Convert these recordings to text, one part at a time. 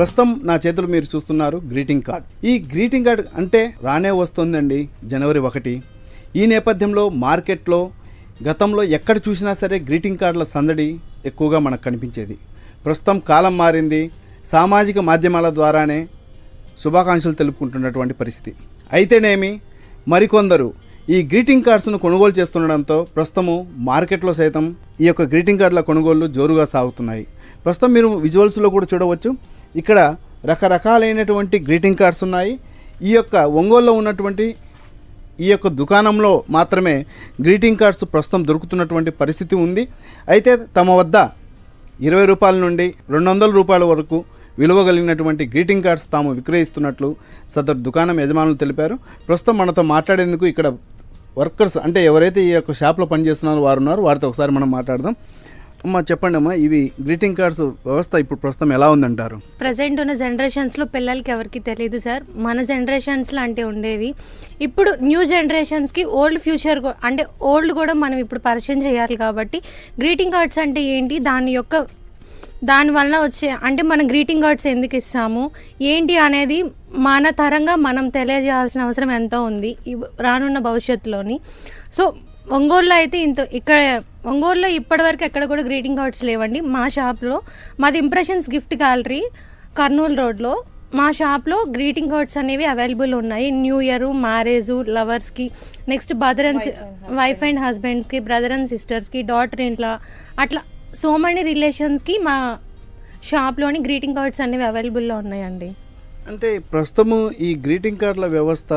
ప్రస్తుతం నా చేతులు మీరు చూస్తున్నారు గ్రీటింగ్ కార్డ్. ఈ గ్రీటింగ్ కార్డ్ అంటే రానే వస్తుందండి జనవరి ఒకటి. ఈ నేపథ్యంలో మార్కెట్లో గతంలో ఎక్కడ చూసినా సరే గ్రీటింగ్ కార్డుల సందడి ఎక్కువగా మనకు కనిపించేది. ప్రస్తుతం కాలం మారింది. సామాజిక మాధ్యమాల ద్వారానే శుభాకాంక్షలు తెలుపుకుంటున్నటువంటి పరిస్థితి. అయితేనేమి మరికొందరు ఈ గ్రీటింగ్ కార్డ్స్ను కొనుగోలు చేస్తుండడంతో ప్రస్తుతము మార్కెట్లో సైతం ఈ యొక్క గ్రీటింగ్ కార్డుల కొనుగోళ్ళు జోరుగా సాగుతున్నాయి. ప్రస్తుతం మీరు విజువల్స్లో కూడా చూడవచ్చు. ఇక్కడ రకరకాలైనటువంటి గ్రీటింగ్ కార్డ్స్ ఉన్నాయి. ఈ యొక్క ఒంగోలులో ఉన్నటువంటి ఈ యొక్క దుకాణంలో మాత్రమే గ్రీటింగ్ కార్డ్స్ ప్రస్తుతం దొరుకుతున్నటువంటి పరిస్థితి ఉంది. అయితే తమ వద్ద ఇరవై రూపాయల నుండి రెండు వందల రూపాయల వరకు విలువగలిగినటువంటి గ్రీటింగ్ కార్డ్స్ తాము విక్రయిస్తున్నట్లు సదరు దుకాణం యజమానులు తెలిపారు. ప్రస్తుతం మనతో మాట్లాడేందుకు ఇక్కడ వర్కర్స్ అంటే ఎవరైతే ఈ యొక్క షాప్లో పనిచేస్తున్నారో వారు ఉన్నారు వారితో ఒకసారి మనం మాట్లాడదాం. అమ్మా చెప్పండి అమ్మా ఇవి గ్రీటింగ్ కార్డ్స్ వ్యవస్థ ఇప్పుడు ప్రస్తుతం ఎలా ఉందంటారు? ప్రజెంట్ ఉన్న జనరేషన్స్లో పిల్లలకి ఎవరికి తెలియదు సార్. మన జనరేషన్స్లో అంటే ఉండేవి. ఇప్పుడు న్యూ జనరేషన్స్కి ఓల్డ్ ఫ్యూచర్ అంటే ఓల్డ్ కూడా మనం ఇప్పుడు పరిచయం చేయాలి కాబట్టి గ్రీటింగ్ కార్డ్స్ అంటే ఏంటి? దాని యొక్క దాని వల్ల వచ్చే అంటే మనం గ్రీటింగ్ కార్డ్స్ ఎందుకు ఇస్తాము? ఏంటి అనేది మన తరంగా మనం తెలియజేయాల్సిన అవసరం ఎంతో ఉంది రానున్న భవిష్యత్తులోని. సో ఒంగోలులో అయితే ఇంత ఇక్కడ ఒంగోలులో ఇప్పటివరకు ఎక్కడ కూడా గ్రీటింగ్ కార్డ్స్ లేవండి. మా షాప్లో మాది ఇంప్రెషన్స్ గిఫ్ట్ గ్యాలరీ కర్నూలు రోడ్లో. మా షాప్లో గ్రీటింగ్ కార్డ్స్ అనేవి అవైలబుల్ ఉన్నాయి. New year marriage లవర్స్కి next brother and wife and హస్బెండ్స్కి brother and సిస్టర్స్కి డాటర్ ఇంట్లో అట్లా సో మెనీ రిలేషన్స్కి మా షాప్లోని గ్రీటింగ్ కార్డ్స్ అనేవి అవైలబుల్లో ఉన్నాయండి. అంటే ప్రస్తుతము ఈ గ్రీటింగ్ కార్డుల వ్యవస్థ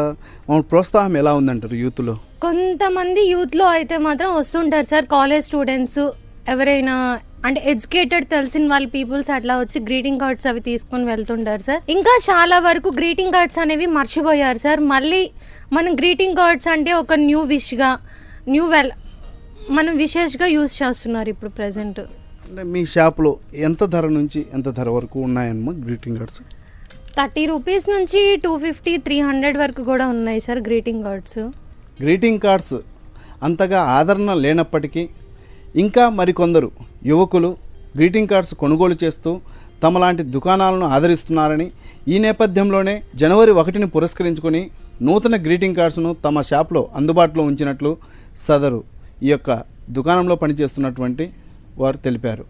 ప్రోత్సాహం ఎలా ఉందంటారు యూత్లో కొంతమంది యూత్లో అయితే మాత్రం వస్తుంటారు సార్ కాలేజ్ స్టూడెంట్స్ ఎవరైనా అంటే ఎడ్యుకేటెడ్ తెలిసిన వాళ్ళ పీపుల్స్ అట్లా వచ్చి గ్రీటింగ్ కార్డ్స్ అవి తీసుకొని వెళ్తుంటారు సార్. ఇంకా చాలా వరకు గ్రీటింగ్ కార్డ్స్ అనేవి మర్చిపోయారు సార్. మళ్ళీ మనం గ్రీటింగ్ కార్డ్స్ అంటే ఒక న్యూ విష్గా న్యూ వెల్ మనం విషెస్గా యూజ్ చేస్తున్నారు ఇప్పుడు ప్రజెంట్ అంటే మీ షాప్లో ఎంత ధర నుంచి ఎంత ధర వరకు ఉన్నాయన్నమా గ్రీటింగ్ కార్డ్స్? థర్టీ రూపీస్ నుంచి టూ ఫిఫ్టీ త్రీ హండ్రెడ్ వరకు కూడా ఉన్నాయి sir greeting cards. Greeting cards అంతగా ఆదరణ లేనప్పటికీ ఇంకా మరికొందరు యువకులు గ్రీటింగ్ కార్డ్స్ కొనుగోలు చేస్తూ తమలాంటి దుకాణాలను ఆదరిస్తున్నారని ఈ నేపథ్యంలోనే జనవరి ఒకటిని పురస్కరించుకొని నూతన గ్రీటింగ్ కార్డ్స్ను తమ షాప్లో అందుబాటులో ఉంచినట్లు సదరు ఈ యొక్క దుకాణంలో పనిచేస్తున్నటువంటి వారు తెలిపారు.